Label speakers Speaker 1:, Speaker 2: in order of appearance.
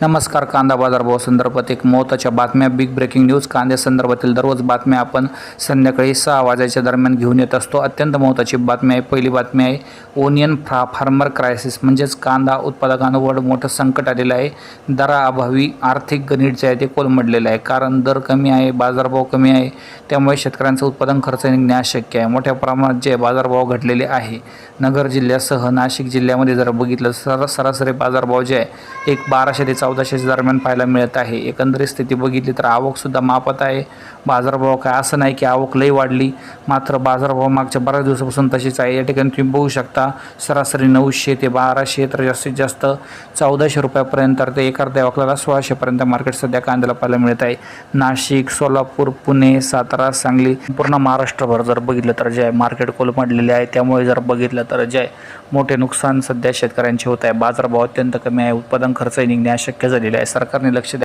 Speaker 1: नमस्कार कांदा बाजार भाव संदर्भात एक महत्त्वाच्या बातम्या. बिग ब्रेकिंग न्यूज कांद्या संदर्भातील दररोज बातम्या आपण संध्याकाळी सहा वाजायच्या दरम्यान घेऊन येत असतो. अत्यंत महत्त्वाची बातमी आहे. पहिली बातमी आहे ओनियन फ्रा फार्मर क्रायसिस म्हणजेच कांदा उत्पादकांवर मोठं संकट आलेलं आहे. दराअभावी आर्थिक गणित जे आहे ते कोलमडलेलं आहे. कारण दर कमी आहे बाजारभाव कमी आहे त्यामुळे शेतकऱ्यांचं उत्पादन खर्च निघणे अशक्य आहे. मोठ्या प्रमाणात जे बाजारभाव घडलेले आहे नगर जिल्ह्यासह नाशिक जिल्ह्यामध्ये जर बघितलं सर सरासरी बाजारभाव जे आहे एक बाराशे ते चौदाशेच्या दरम्यान पाहायला मिळत आहे. एकंदरीत स्थिती बघितली तर आवकसुद्धा मापत आहे. बाजारभाव काय? असं नाही की आवक लई वाढली. मात्र बाजारभाव मागच्या बऱ्याच दिवसापासून तशीच आहे. या ठिकाणी तुम्ही बघू शकता सरासरी नऊशे ते बाराशे तर जास्तीत जास्त चौदाशे रुपयापर्यंत तर ते एक अर्ध्या वाकल्याला सोळाशेपर्यंत मार्केट सध्या कांद्याला पाहायला मिळत आहे. नाशिक सोलापूर पुणे सातारा सांगली पूर्ण महाराष्ट्रभर जर बघितलं तर जे मार्केट कोलमडलेले आहे त्यामुळे जर बघितलं तर जे मोठे नुकसान सध्या शेतकऱ्यांचे होत आहे. बाजारभाव अत्यंत कमी आहे. उत्पादन खर्चही निघणे अशक्य झालेले आहे. सरकारने लक्ष द्या.